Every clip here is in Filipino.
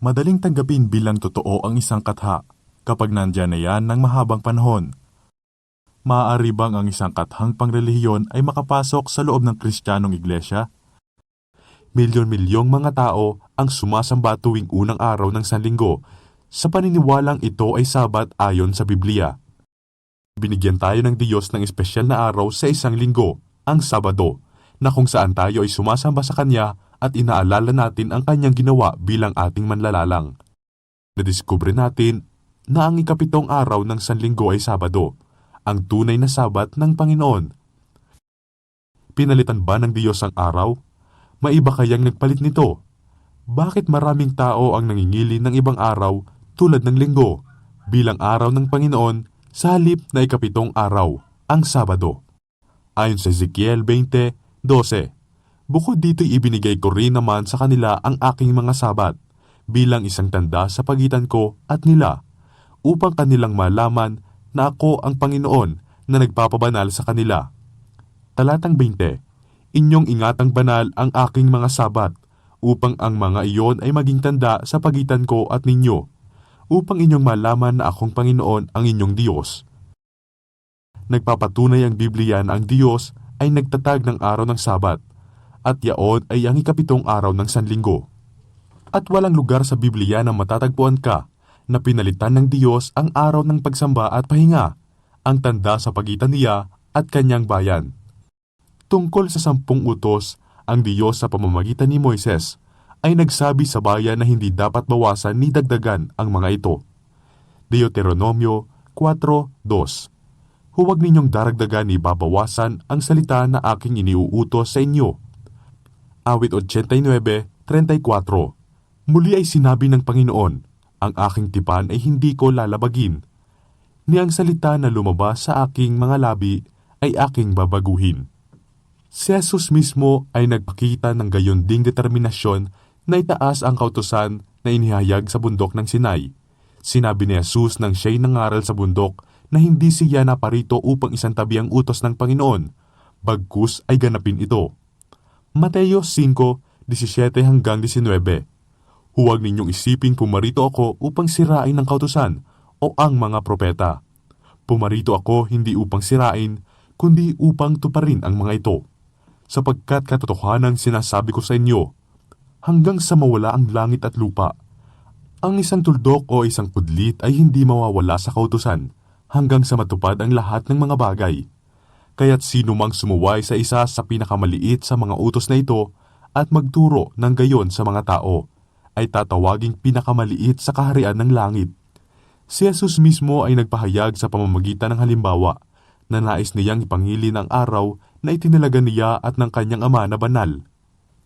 Madaling tanggapin bilang totoo ang isang katha kapag nandyan na yan ng mahabang panahon. Maaari bang ang isang kathang pangrelihiyon ay makapasok sa loob ng kristyanong iglesia? Milyon-milyong mga tao ang sumasamba tuwing unang araw ng Sanlinggo sa paniniwalang ito ay sabat ayon sa Biblia. Binigyan tayo ng Diyos ng espesyal na araw sa isang linggo, ang Sabado, na kung saan tayo ay sumasamba sa Kanya at inaalala natin ang Kanyang ginawa bilang ating manlalalang. Nadiskubre natin na ang ikapitong araw ng Sanlinggo ay Sabado, ang tunay na sabat ng Panginoon. Pinalitan ba ng Diyos ang araw? Maiba kayang nagpalit nito? Bakit maraming tao ang nangingili ng ibang araw tulad ng linggo bilang araw ng Panginoon sa halip na ikapitong araw, ang Sabado? Ayon sa Ezekiel 20:12, bukod dito'y ibinigay ko rin naman sa kanila ang aking mga sabat bilang isang tanda sa pagitan ko at nila upang kanilang malaman na ako ang Panginoon na nagpapabanal sa kanila. Talatang 20, Inyong ingatang banal ang aking mga sabat, upang ang mga iyon ay maging tanda sa pagitan ko at ninyo, upang inyong malaman na akong Panginoon ang inyong Diyos. Nagpapatunay ang Biblia na ang Diyos ay nagtatag ng araw ng sabat, at yaon ay ang ikapitong araw ng Sanlinggo. At walang lugar sa Biblia na matatagpuan ka na pinalitan ng Diyos ang araw ng pagsamba at pahinga, ang tanda sa pagitan niya at kanyang bayan. Tungkol sa sampung utos, ang Diyos sa pamamagitan ni Moises ay nagsabi sa bayan na hindi dapat bawasan ni dagdagan ang mga ito. Deuteronomio 4.2 Huwag ninyong daragdagan ni babawasan ang salita na aking iniuutos sa inyo. Awit 89.34 Muli ay sinabi ng Panginoon, ang aking tipan ay hindi ko lalabagin. Ni ang salita na lumabas sa aking mga labi ay aking babaguhin. Si Jesus mismo ay nagpakita ng gayon ding determinasyon na itaas ang kautusan na inihayag sa bundok ng Sinai. Sinabi ni Jesus nang siya'y nangaral sa bundok na hindi siya naparito upang isang tabi ang utos ng Panginoon, bagkus ay ganapin ito. Mateo 5:17 hanggang 19 Huwag ninyong isiping pumarito ako upang sirain ang kautusan o ang mga propeta. Pumarito ako hindi upang sirain, kundi upang tuparin ang mga ito. Sapagkat katotohanan sinasabi ko sa inyo, hanggang sa mawala ang langit at lupa, ang isang tuldok o isang kudlit ay hindi mawawala sa kautusan hanggang sa matupad ang lahat ng mga bagay. Kaya't sino mang sumuway sa isa sa pinakamaliit sa mga utos na ito at magturo ng gayon sa mga tao, ay tatawaging pinakamaliit sa kaharian ng langit. Si Jesus mismo ay nagpahayag sa pamamagitan ng halimbawa na nais niyang ipangili ng araw na itinalaga niya at ng kanyang ama na banal.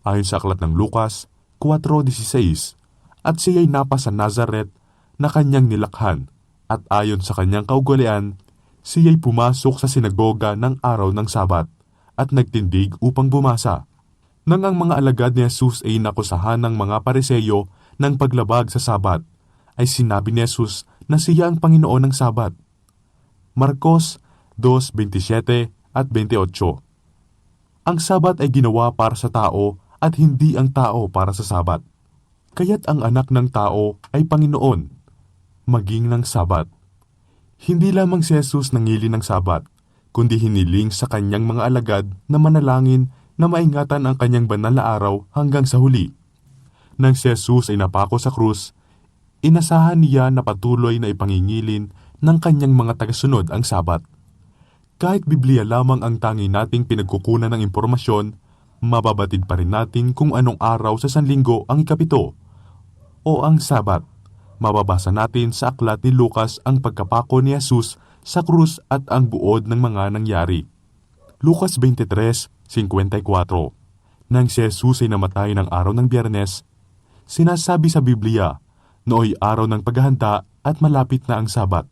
Ayon sa aklat ng Lucas 4.16, at siya'y napa sa Nazaret na kanyang nilakhan, at ayon sa kanyang kaugalian, siya'y pumasok sa sinagoga ng araw ng Sabat, at nagtindig upang bumasa. Nang ang mga alagad ni Jesus ay nakusahan ng mga pareseyo ng paglabag sa Sabat, ay sinabi ni Jesus na siya ang Panginoon ng Sabat. Marcos 2.27 at 28 Ang Sabat ay ginawa para sa tao at hindi ang tao para sa Sabat. Kaya't ang anak ng tao ay Panginoon, maging ng Sabat. Hindi lamang si Jesus nangili ng Sabat, kundi hiniling sa kanyang mga alagad na manalangin na maingatan ang kanyang banal na araw hanggang sa huli. Nang si Jesus ay napako sa krus, inasahan niya na patuloy na ipangingilin ng kanyang mga tagasunod ang sabat. Kahit Biblia lamang ang tangi nating pinagkukunan ng impormasyon, mababatid pa rin natin kung anong araw sa Sanlinggo ang ikapito o ang sabat. Mababasa natin sa aklat ni Lucas ang pagkapako ni Jesus sa krus at ang buod ng mga nangyari. Lucas 23:54 Nang si Jesus ay namatay ng araw ng biyernes, sinasabi sa Biblia, nooy araw ng paghahanda at malapit na ang sabat.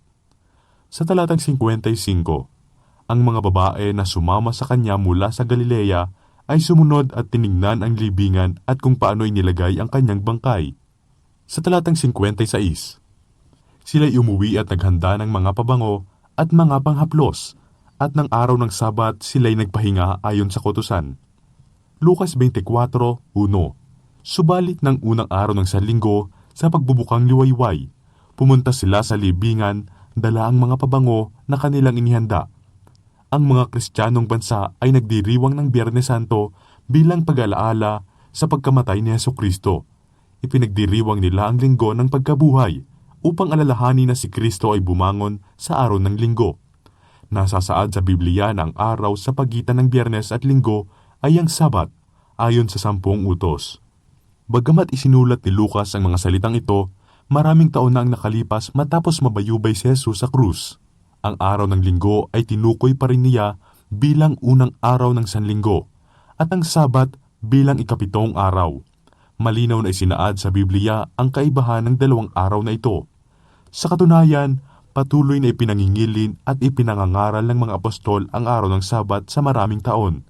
Sa talatang 55, ang mga babae na sumama sa kanya mula sa Galilea ay sumunod at tiningnan ang libingan at kung paano inilagay ang kanyang bangkay. Sa talatang 56, sila'y umuwi at naghanda ng mga pabango at mga panghaplos, at ng araw ng Sabat sila'y nagpahinga ayon sa kotusan. Lucas 24.1 Subalit ng unang araw ng Sanlinggo, sa pagbubukang liwayway. Pumunta sila sa libingan, dala ang mga pabango na kanilang inihanda. Ang mga Kristiyanong bansa ay nagdiriwang ng Biyernes Santo bilang pag-alaala sa pagkamatay ni Yeso Kristo. Ipinagdiriwang nila ang linggo ng pagkabuhay upang alalahanin na si Kristo ay bumangon sa araw ng linggo. Nasasaad sa Biblia na ang araw sa pagitan ng Biyernes at Linggo ay ang Sabat ayon sa sampung utos. Bagamat isinulat ni Lucas ang mga salitang ito, maraming taon na ang nakalipas matapos mabayubay si Jesus sa krus. Ang araw ng linggo ay tinukoy pa rin niya bilang unang araw ng sanlinggo at ang Sabat bilang ikapitong araw. Malinaw na isinaad sa Biblia ang kaibahan ng dalawang araw na ito. Sa katunayan, patuloy na ipinangingilin at ipinangangaral ng mga apostol ang araw ng Sabat sa maraming taon.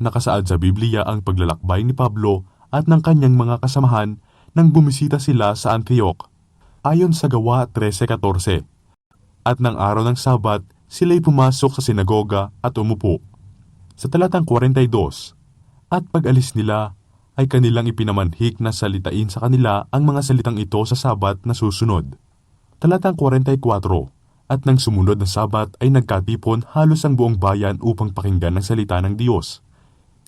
Nakasaad sa Biblia ang paglalakbay ni Pablo at ng kanyang mga kasamahan nang bumisita sila sa Antioch. Ayon sa Gawa 13.14. At ng araw ng Sabat, sila'y pumasok sa sinagoga at umupo. Sa talatang 42, At pag-alis nila, ay kanilang ipinamanhik na salitain sa kanila ang mga salitang ito sa Sabat na susunod. Talatang 44, At nang sumunod na Sabat ay nagkatipon halos ang buong bayan upang pakinggan ang salita ng Diyos.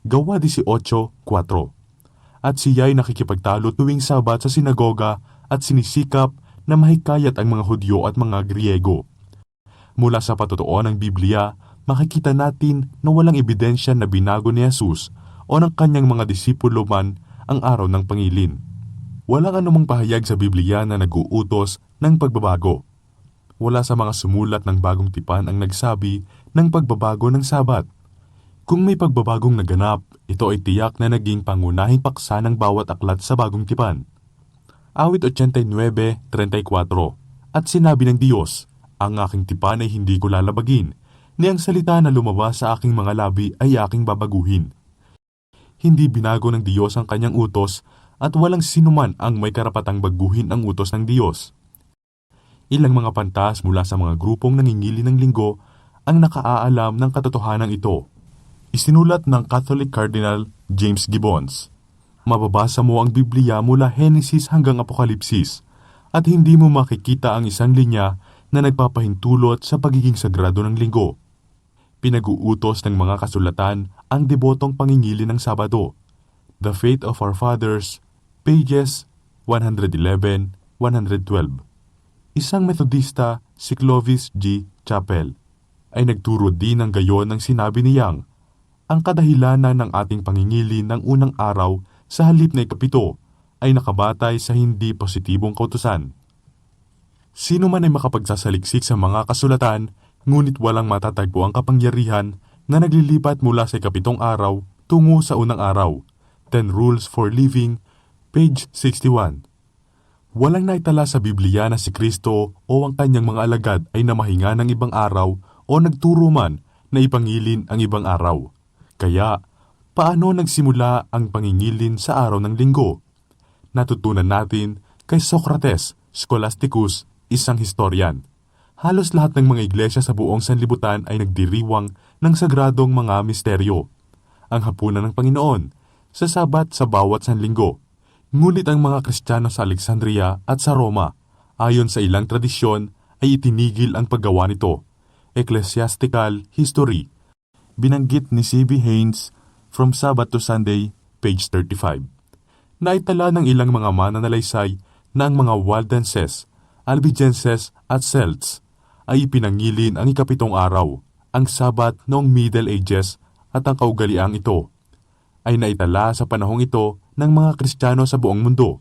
Gawa 18.4 At siya ay nakikipagtalo tuwing Sabat sa sinagoga at sinisikap na mahikayat ang mga Hudyo at mga Griego. Mula sa patotoo ng Biblia, makikita natin na walang ebidensya na binago ni Jesus o ng kanyang mga disipulo man ang araw ng pangilin. Walang anumang pahayag sa Biblia na nag-uutos ng pagbabago. Wala sa mga sumulat ng bagong tipan ang nagsabi ng pagbabago ng Sabat. Kung may pagbabagong naganap, ito ay tiyak na naging pangunahing paksa ng bawat aklat sa bagong tipan. Awit 89.34 At sinabi ng Diyos, Ang aking tipan ay hindi ko lalabagin, ni ang salita na lumabas sa aking mga labi ay aking babaguhin. Hindi binago ng Diyos ang kanyang utos at walang sinuman ang may karapatang baguhin ang utos ng Diyos. Ilang mga pantas mula sa mga grupong nangingili ng linggo ang nakaaalam ng katotohanan ito. Isinulat ng Catholic Cardinal James Gibbons. Mababasa mo ang Biblia mula Henesis hanggang Apokalipsis at hindi mo makikita ang isang linya na nagpapahintulot sa pagiging sagrado ng linggo. Pinag-uutos ng mga kasulatan ang debotong pangingili ng Sabado. The Faith of Our Fathers, pages 111-112. Isang Methodista, si Clovis G. Chapel, ay nagturo din ng gayon ng sinabi ni ang kadahilanan ng ating pangingili ng unang araw sa halip na ikapito ay nakabatay sa hindi positibong kautusan. Sino man ay makapagsasaliksik sa mga kasulatan, ngunit walang matatagpo ang kapangyarihan na naglilipat mula sa ikapitong araw tungo sa unang araw. 10 Rules for Living, page 61. Walang naitala sa Biblia na si Kristo o ang kanyang mga alagad ay namahinga ng ibang araw o nagturo man na ipangilin ang ibang araw. Kaya, paano nagsimula ang pangingilin sa araw ng linggo? Natutunan natin kay Socrates, Scholasticus, isang historian. Halos lahat ng mga iglesia sa buong sanlibutan ay nagdiriwang ng sagradong mga misteryo. Ang hapunan ng Panginoon, sa sabat sa bawat sanlinggo. Ngunit ang mga Kristiyano sa Alexandria at sa Roma, ayon sa ilang tradisyon, ay itinigil ang paggawa nito. Ecclesiastical History Binanggit ni C.B. Haynes From Sabbath to Sunday, page 35. Naitala ng ilang mga mananalaysay na ang mga Waldenses, Albigenses at Celts ay ipinangilin ang ikapitong araw, ang Sabat noong Middle Ages at ang kaugaliang ito ay naitala sa panahong ito ng mga Kristiyano sa buong mundo.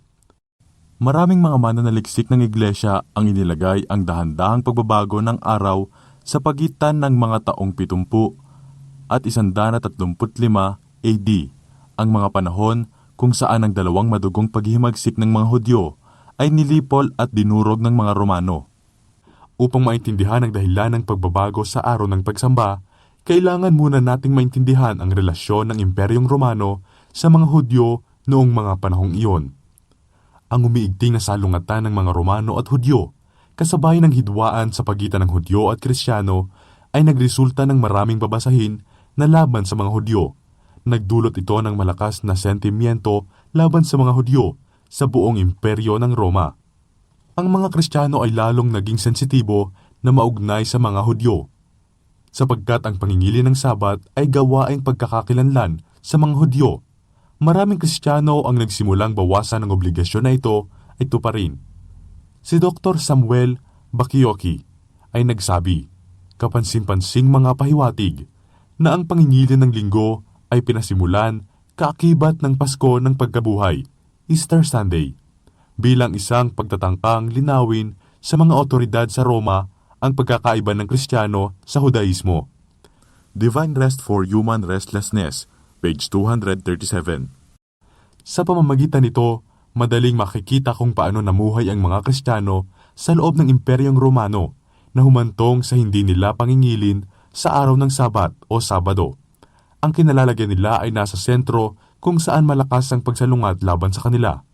Maraming mga mananaliksik ng iglesia ang inilagay ang dahan-dahang pagbabago ng araw sa pagitan ng mga taong 70 at 135 AD, ang mga panahon kung saan ang dalawang madugong paghihimagsik ng mga Hudyo ay nilipol at dinurog ng mga Romano. Upang maintindihan ang dahilan ng pagbabago sa araw ng pagsamba, kailangan muna nating maintindihan ang relasyon ng Imperyong Romano sa mga Hudyo noong mga panahong iyon. Ang umiigting na salungatan ng mga Romano at Hudyo, kasabay ng hidwaan sa pagitan ng Hudyo at Kristiyano, ay nagresulta ng maraming babasahin na laban sa mga Hudyo. Nagdulot ito ng malakas na sentimiento laban sa mga Hudyo sa buong imperyo ng Roma. Ang mga Kristiyano ay lalong naging sensitibo na maugnay sa mga Hudyo, sapagkat ang pangingili ng Sabat ay gawaing pagkakakilanlan sa mga Hudyo. Maraming Kristiyano ang nagsimulang bawasan ng obligasyon na ito ay tuparin. Si Dr. Samuel Bakioki ay nagsabi, kapansin-pansing mga pahiwatig, na ang pangingili ng linggo ay pinasimulan kaakibat ng Pasko ng Pagkabuhay, Easter Sunday, bilang isang pagtatangkang linawin sa mga otoridad sa Roma ang pagkakaiba ng Kristiyano sa Hudaismo. Divine Rest for Human Restlessness, page 237. Sa pamamagitan nito, madaling makikita kung paano namuhay ang mga Kristiyano sa loob ng Imperyong Romano na humantong sa hindi nila pangingilin sa araw ng Sabat o Sabado. Ang kinalalagyan nila ay nasa sentro kung saan malakas ang pagsalungat laban sa kanila.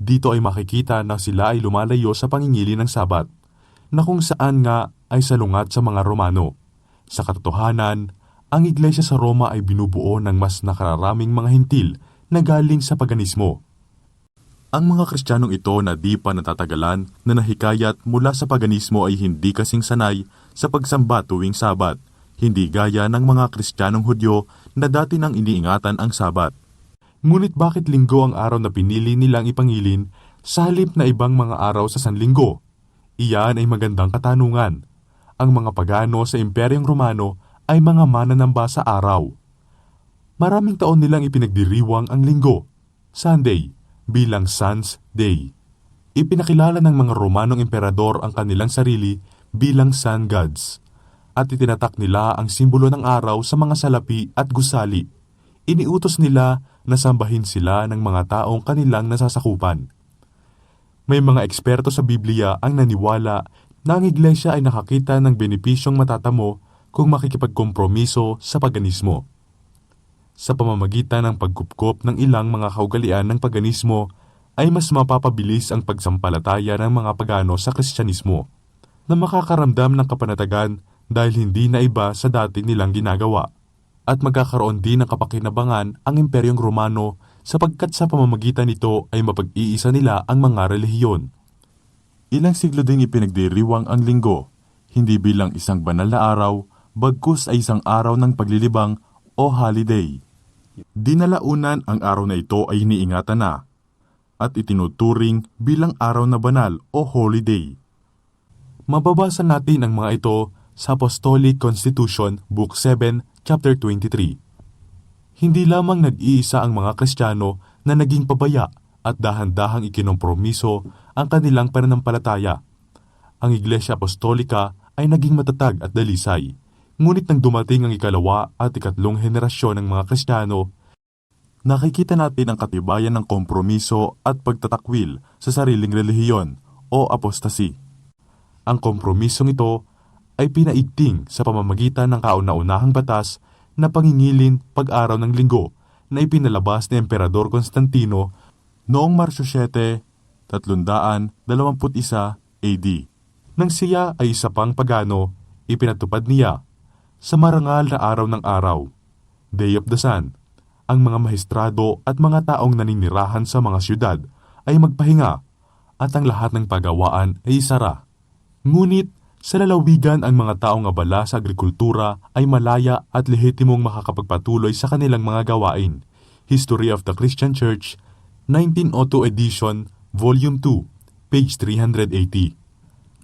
Dito ay makikita na sila ay lumalayo sa pangingili ng Sabat, na kung saan nga ay salungat sa mga Romano. Sa katotohanan, ang iglesia sa Roma ay binubuo ng mas nakararaming mga hintil na galing sa paganismo. Ang mga Kristiyanong ito na di pa natatagalan na nahikayat mula sa paganismo ay hindi kasing sanay sa pagsamba tuwing Sabat, hindi gaya ng mga Kristiyanong Hudyo na dati nang iniingatan ang Sabat. Ngunit bakit linggo ang araw na pinili nilang ipangilin sa halip na ibang mga araw sa Sanlinggo? Iyan ay magandang katanungan. Ang mga pagano sa Imperyong Romano ay mga mananamba sa araw. Maraming taon nilang ipinagdiriwang ang linggo, Sunday, bilang Sun's Day. Ipinakilala ng mga Romanong emperador ang kanilang sarili bilang sun gods at itinatak nila ang simbolo ng araw sa mga salapi at gusali. Iniutos nila na sambahin sila ng mga taong kanilang nasasakupan. May mga eksperto sa Biblia ang naniwala na ang iglesia ay nakakita ng benepisyong matatamo kung makikipagkompromiso sa paganismo. Sa pamamagitan ng pagkupkop ng ilang mga kaugalian ng paganismo, ay mas mapapabilis ang pagsampalataya ng mga pagano sa Kristyanismo na makakaramdam ng kapanatagan dahil hindi na iba sa dati nilang ginagawa at magkakaroon din ng kapakinabangan ang Imperyong Romano sapagkat sa pamamagitan nito ay mapag-iisa nila ang mga relihiyon. Ilang siglo ding ipinagdiriwang ang linggo, hindi bilang isang banal na araw, bagkus ay isang araw ng paglilibang o holiday. Dinalaunan ang araw na ito ay iniingatan na at itinuturing bilang araw na banal o holiday. Mababasa natin ang mga ito sa Apostolic Constitution, Book 7, Chapter 23. Hindi lamang nag-iisa ang mga Kristiyano na naging pabaya at dahan-dahang ikinompromiso ang kanilang pananampalataya. Ang Iglesia Apostolika ay naging matatag at dalisay. Ngunit nang dumating ang ikalawa at ikatlong henerasyon ng mga Kristiyano, nakikita natin ang katibayan ng kompromiso at pagtatakwil sa sariling relihiyon o apostasy. Ang kompromisong ito ay pinaigting sa pamamagitan ng kauna-unahang batas na pangingilin pag-araw ng linggo na ipinalabas ni Emperador Constantino noong Marsyo 7, 321 AD. Nang siya ay isa pang pagano, ipinatupad niya sa marangal na araw ng araw, Day of the Sun, ang mga mahistrado at mga taong naninirahan sa mga syudad ay magpahinga at ang lahat ng pagawaan ay isara. Ngunit sa lalawigan ang mga taong abala sa agrikultura ay malaya at lehitimong makakapagpatuloy sa kanilang mga gawain. History of the Christian Church, 1902 edition, volume 2, page 380.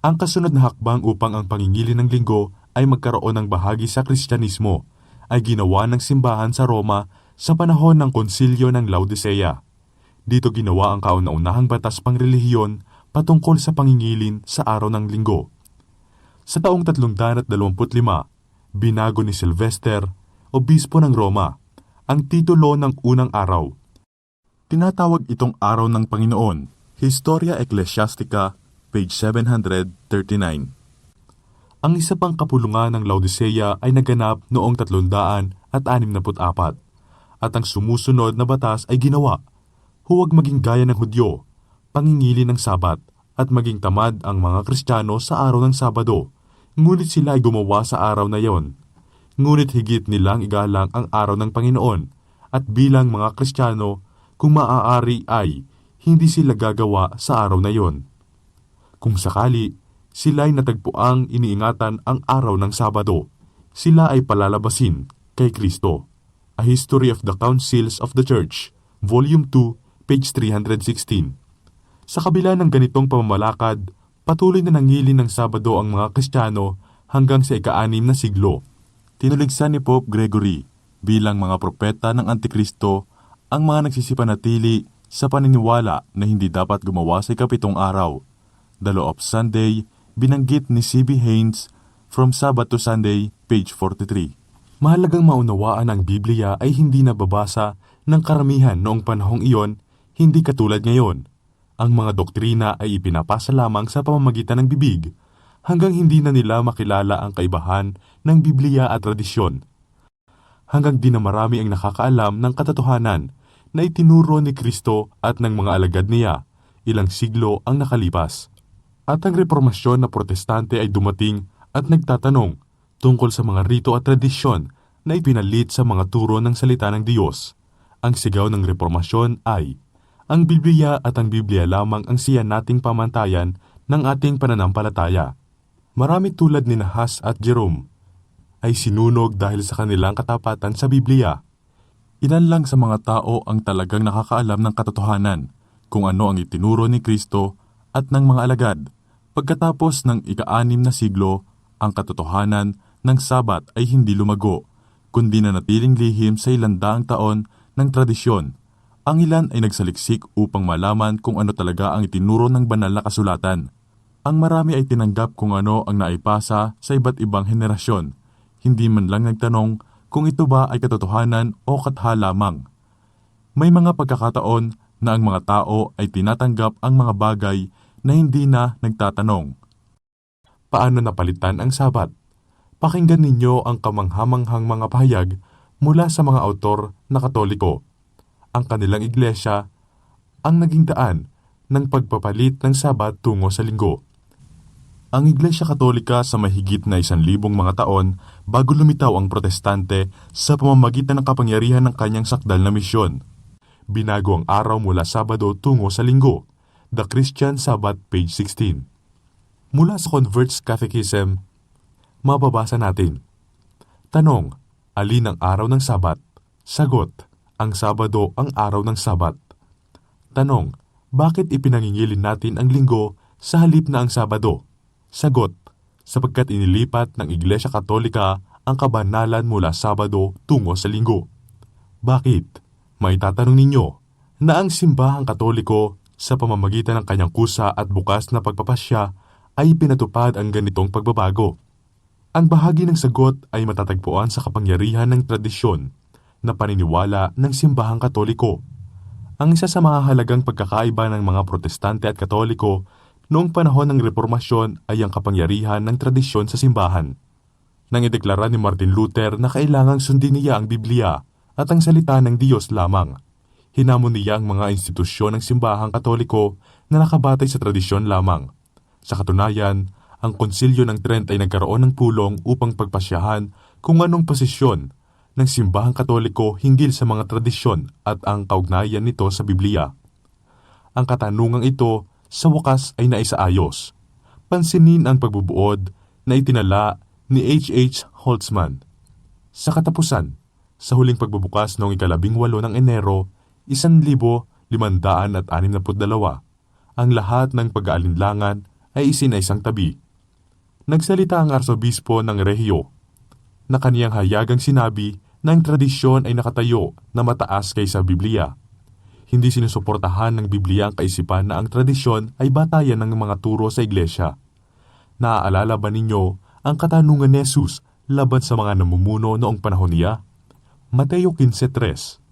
Ang kasunod na hakbang upang ang pangingili ng linggo ay magkaroon ng bahagi sa Kristyanismo ay ginawa ng simbahan sa Roma sa panahon ng konsilyo ng Laodicea. Dito ginawa ang kauna-unahang batas pangrelihiyon patungkol sa pangingilin sa araw ng linggo. Sa taong 325, binago ni Sylvester, obispo ng Roma, ang titulo ng unang araw. Tinatawag itong araw ng Panginoon, Historia Ecclesiastica, page 739. Ang isa pang kapulungan ng Laodicea ay naganap noong 364 at ang sumusunod na batas ay ginawa. Huwag maging gaya ng Hudyo, pangingili ng Sabat at maging tamad ang mga Kristiyano sa araw ng Sabado. Ngunit sila ay gumawa sa araw na yon. Ngunit higit nilang igalang ang araw ng Panginoon at bilang mga Kristiyano, kung maaari ay hindi sila gagawa sa araw na yon. Kung sakali, sila ay natagpuang iniingatan ang araw ng Sabado, sila ay palalabasin kay Kristo. A History of the Councils of the Church, Volume 2, page 316. Sa kabila ng ganitong pamamalakad, patuloy na nangili ng Sabado ang mga Kristiyano hanggang sa ika-anim na siglo. Tinuligsan ni Pope Gregory bilang mga propeta ng Antikristo ang mga nagsisipanatili sa paniniwala na hindi dapat gumawa sa ikapitong araw. The Law of Sunday, binanggit ni C.B. Haynes from Sabbath to Sunday, page 43. Mahalagang maunawaan ang Biblia ay hindi nababasa ng karamihan noong panahong iyon, hindi katulad ngayon. Ang mga doktrina ay ipinapasa lamang sa pamamagitan ng bibig, hanggang hindi na nila makilala ang kaibahan ng Biblia at tradisyon. Hanggang di na marami ang nakakaalam ng katotohanan na itinuro ni Kristo at ng mga alagad niya, ilang siglo ang nakalipas. At ang reformasyon na protestante ay dumating at nagtatanong tungkol sa mga rito at tradisyon na ipinalit sa mga turo ng salita ng Diyos. Ang sigaw ng reformasyon ay, ang Biblia at ang Biblia lamang ang siya nating pamantayan ng ating pananampalataya. Marami tulad ni Nahas at Jerome ay sinunog dahil sa kanilang katapatan sa Biblia. Ilan lang sa mga tao ang talagang nakakaalam ng katotohanan kung ano ang itinuro ni Kristo at ng mga alagad. Pagkatapos ng ika-anim na siglo, ang katotohanan ng Sabat ay hindi lumago, kundi na natiling lihim sa ilang daang taon ng tradisyon. Ang ilan ay nagsaliksik upang malaman kung ano talaga ang itinuro ng banal na kasulatan. Ang marami ay tinanggap kung ano ang naipasa sa iba't ibang henerasyon, hindi man lang nagtanong kung ito ba ay katotohanan o katha lamang. May mga pagkakataon na ang mga tao ay tinatanggap ang mga bagay na hindi na nagtatanong. Paano napalitan ang sabat? Pakinggan ninyo ang kamanghamanghang mga pahayag mula sa mga autor na katoliko. Ang kanilang iglesia ang naging daan ng pagpapalit ng sabat tungo sa linggo. Ang Iglesia Katolika sa mahigit na isan libong mga taon bago lumitaw ang protestante sa pamamagitan ng kapangyarihan ng kanyang sakdal na misyon. Binago ang araw mula Sabado tungo sa Linggo. The Christian Sabbath, page 16. Mula sa Converts Catechism, mababasa natin. Tanong, alin ang araw ng Sabat? Sagot, ang Sabado ang araw ng Sabat. Tanong, bakit ipinangingilin natin ang linggo sa halip na ang Sabado? Sagot, sapagkat inilipat ng Iglesia Katolika ang kabanalan mula Sabado tungo sa Linggo. Bakit? May tatanong ninyo na ang simbahang katoliko sa pamamagitan ng kanyang kusa at bukas na pagpapasya ay pinatupad ang ganitong pagbabago. Ang bahagi ng sagot ay matatagpuan sa kapangyarihan ng tradisyon na paniniwala ng simbahang katoliko. Ang isa sa mga halagang pagkakaiba ng mga protestante at katoliko noong panahon ng reformasyon ay ang kapangyarihan ng tradisyon sa simbahan. Nang ideklara ni Martin Luther na kailangang sundin niya ang Biblia at ang salita ng Diyos lamang. Hinamon niya ang mga institusyon ng simbahang katoliko na nakabatay sa tradisyon lamang. Sa katunayan, ang konsilyo ng Trent ay nagkaroon ng pulong upang pagpasyahan kung anong posisyon ng simbahang katoliko hinggil sa mga tradisyon at ang kaugnayan nito sa Biblia. Ang katanungang ito sa wakas ay naisaayos. Pansinin ang pagbubuod na itinala ni H.H. Holtzman. Sa katapusan, sa huling pagbubukas noong ikalabing walo ng Enero, isan libo limandaan at anim na dalawa, ang lahat ng pag-aalinlangan ay isinaisang tabi. Nagsalita ang arsobispo ng Regio na kaniyang hayagang sinabi na ang tradisyon ay nakatayo na mataas kaysa Biblia. Hindi sinusuportahan ng Biblia ang kaisipan na ang tradisyon ay batayan ng mga turo sa iglesia. Naaalala ba ninyo ang katanungan ni Jesus laban sa mga namumuno noong panahon niya? Mateo 15.3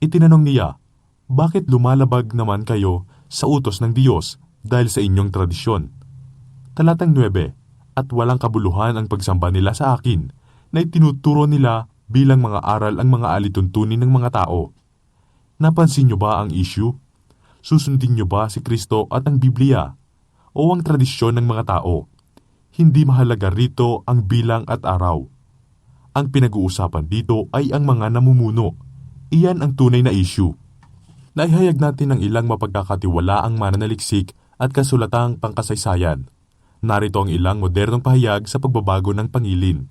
Itinanong niya, Bakit lumalabag naman kayo sa utos ng Diyos dahil sa inyong tradisyon? Talatang 9 At walang kabuluhan ang pagsamba nila sa akin na itinuturo nila bilang mga aral ang mga alituntunin ng mga tao. Napansin niyo ba ang issue? Susundin niyo ba si Kristo at ang Biblia? O ang tradisyon ng mga tao? Hindi mahalaga rito ang bilang at araw. Ang pinag-uusapan dito ay ang mga namumuno. Iyan ang tunay na issue. naihayag natin ang ilang mapagkakatiwalaang mananaliksik at kasulatang pangkasaysayan. Narito ang ilang modernong pahayag sa pagbabago ng pangilin.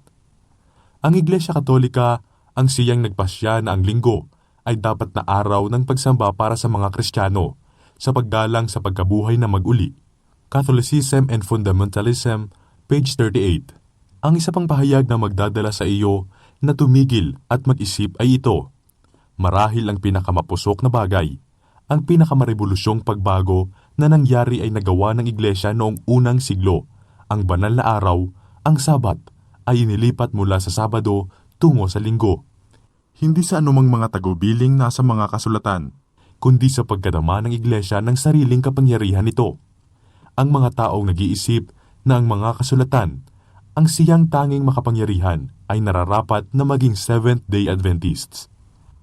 Ang Iglesia Katolika ang siyang nagpasya na ang linggo ay dapat na araw ng pagsamba para sa mga Kristiyano sa paggalang sa pagkabuhay na maguli. Catholicism and Fundamentalism, page 38. Ang isa pang pahayag na magdadala sa iyo na tumigil at mag-isip ay ito. Marahil ang pinakamapusok na bagay, ang pinakamarebolusyong pagbago na nangyari ay nagawa ng Iglesia noong unang siglo. Ang banal na araw, ang Sabat, ay inilipat mula sa Sabado tungo sa Linggo. Hindi sa anumang mga tagubiling nasa mga kasulatan, kundi sa pagkadama ng Iglesia ng sariling kapangyarihan nito. Ang mga taong nag-iisip na ang mga kasulatan, ang siyang tanging makapangyarihan ay nararapat na maging Seventh-day Adventists.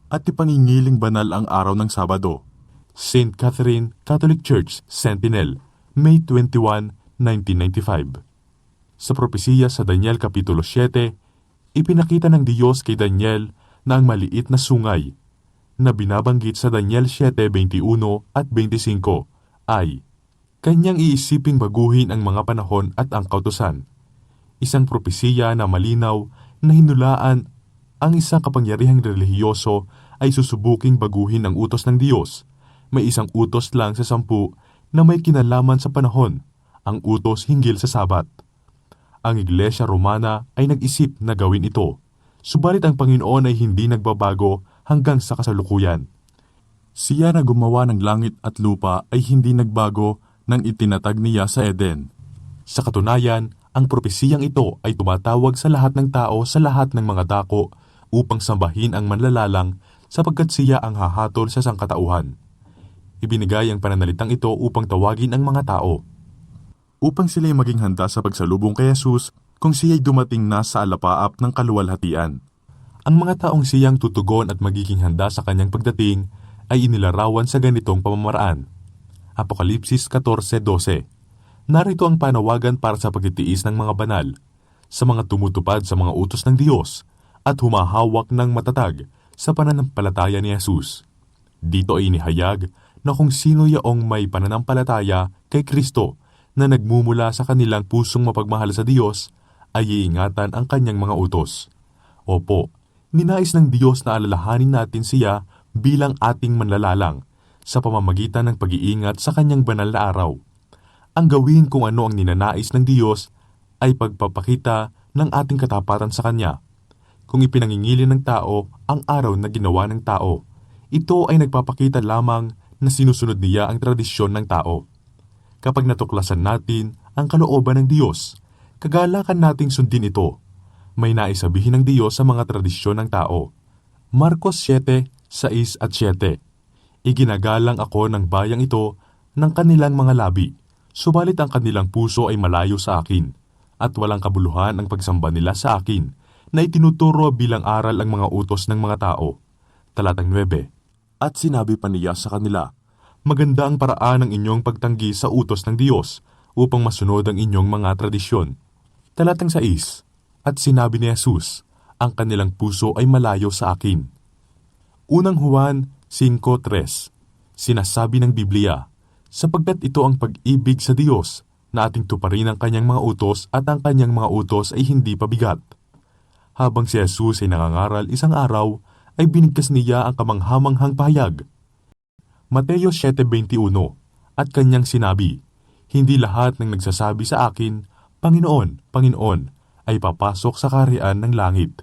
At ipangingiling banal ang araw ng Sabado. St. Catherine Catholic Church, Sentinel, May 21, 1995. Sa propesiya sa Daniel Kapitulo 7, ipinakita ng Diyos kay Daniel na ang maliit na sungay na binabanggit sa Daniel 7.21 at 25 ay kanyang iisiping baguhin ang mga panahon at ang kautusan. Isang propesiya na malinaw na hinulaan ang isang kapangyarihang relihiyoso ay susubuking baguhin ang utos ng Diyos. May isang utos lang sa sampu na may kinalaman sa panahon, ang utos hinggil sa sabat. Ang Iglesia Romana ay nag-isip na gawin ito, subalit ang Panginoon ay hindi nagbabago hanggang sa kasalukuyan. Siya na gumawa ng langit at lupa ay hindi nagbago nang itinatag niya sa Eden. Sa katunayan, ang propesiyang ito ay tumatawag sa lahat ng tao sa lahat ng mga dako upang sambahin ang manlalalang sapagkat siya ang hahatol sa sangkatauhan. Ibinigay ang pananalitang ito upang tawagin ang mga tao. Upang sila'y maging handa sa pagsalubong kay Jesus kung siya'y dumating na sa alapaap ng kaluwalhatian. Ang mga taong siyang tutugon at magiging handa sa kanyang pagdating ay inilarawan sa ganitong pamamaraan. Apokalipsis 14.12 Narito ang panawagan para sa pagtitiis ng mga banal, sa mga tumutupad sa mga utos ng Diyos, at humahawak ng matatag sa pananampalataya ni Jesus. Dito ay inihayag na kung sino yaong may pananampalataya kay Kristo na nagmumula sa kanilang pusong mapagmahal sa Diyos, ay iingatan ang kanyang mga utos. Opo, ninais ng Diyos na alalahanin natin siya bilang ating manlalalang sa pamamagitan ng pag-iingat sa kanyang banal na araw. Ang gawin kung ano ang ninanais ng Diyos ay pagpapakita ng ating katapatan sa Kanya. Kung ipinangingili ng tao ang araw na ginawa ng tao, ito ay nagpapakita lamang na sinusunod niya ang tradisyon ng tao. Kapag natuklasan natin ang kalooban ng Diyos, kagalakan nating sundin ito. May naisabihin ng Diyos sa mga tradisyon ng tao. Marcos 7, 6 at 7 Iginagalang ako ng bayang ito ng kanilang mga labi, subalit ang kanilang puso ay malayo sa akin, at walang kabuluhan ang pagsamba nila sa akin, na itinuturo bilang aral ang mga utos ng mga tao. Talatang 9 At sinabi pa niya sa kanila, Maganda ang paraan ng inyong pagtanggi sa utos ng Diyos upang masunod ang inyong mga tradisyon. Talatang 6 At sinabi ni Jesus, Ang kanilang puso ay malayo sa akin. Unang Juan 5.3 Sinasabi ng Biblia, sapagkat ito ang pag-ibig sa Diyos na ating tuparin ang kanyang mga utos at ang kanyang mga utos ay hindi pabigat. Habang si Jesus ay nangangaral isang araw, ay binigkas niya ang kamanghamanghang pahayag. Mateo 7.21 At kanyang sinabi, Hindi lahat ng nagsasabi sa akin, Panginoon, Panginoon, ay papasok sa karian ng langit,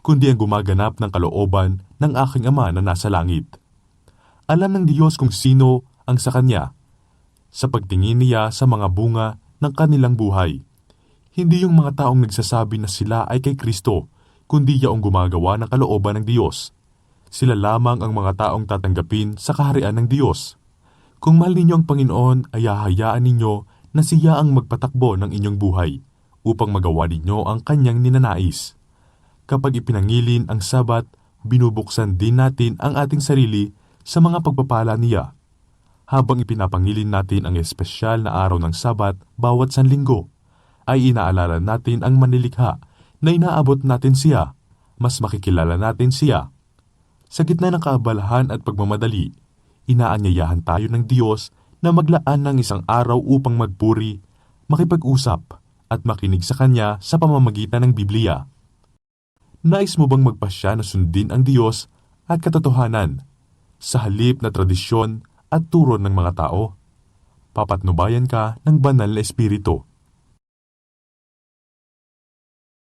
kundi ang gumaganap ng kalooban ng aking ama na nasa langit. Alam ng Diyos kung sino ang sa Kanya, sa pagtingin niya sa mga bunga ng kanilang buhay. Hindi yung mga taong nagsasabi na sila ay kay Kristo, kundi yaong gumagawa ng kalooban ng Diyos. Sila lamang ang mga taong tatanggapin sa kaharian ng Diyos. Kung mahal ninyo ang Panginoon, ay hahayaan ninyo na siya ang magpatakbo ng inyong buhay upang magawa ninyo ang kanyang ninanais. Kapag ipinangilin ang sabat, binubuksan din natin ang ating sarili sa mga pagpapala niya. Habang ipinapangilin natin ang espesyal na araw ng sabat bawat sanlinggo, ay inaalala natin ang manilikha na inaabot natin siya, mas makikilala natin siya. Sa gitna ng kaabalahan at pagmamadali, inaanyayahan tayo ng Diyos na maglaan ng isang araw upang magpuri, makipag-usap, at makinig sa Kanya sa pamamagitan ng Biblia. Nais mo bang magpasya na sundin ang Diyos at katotohanan sa halip na tradisyon at turo ng mga tao? Papatnubayan ka ng banal na espiritu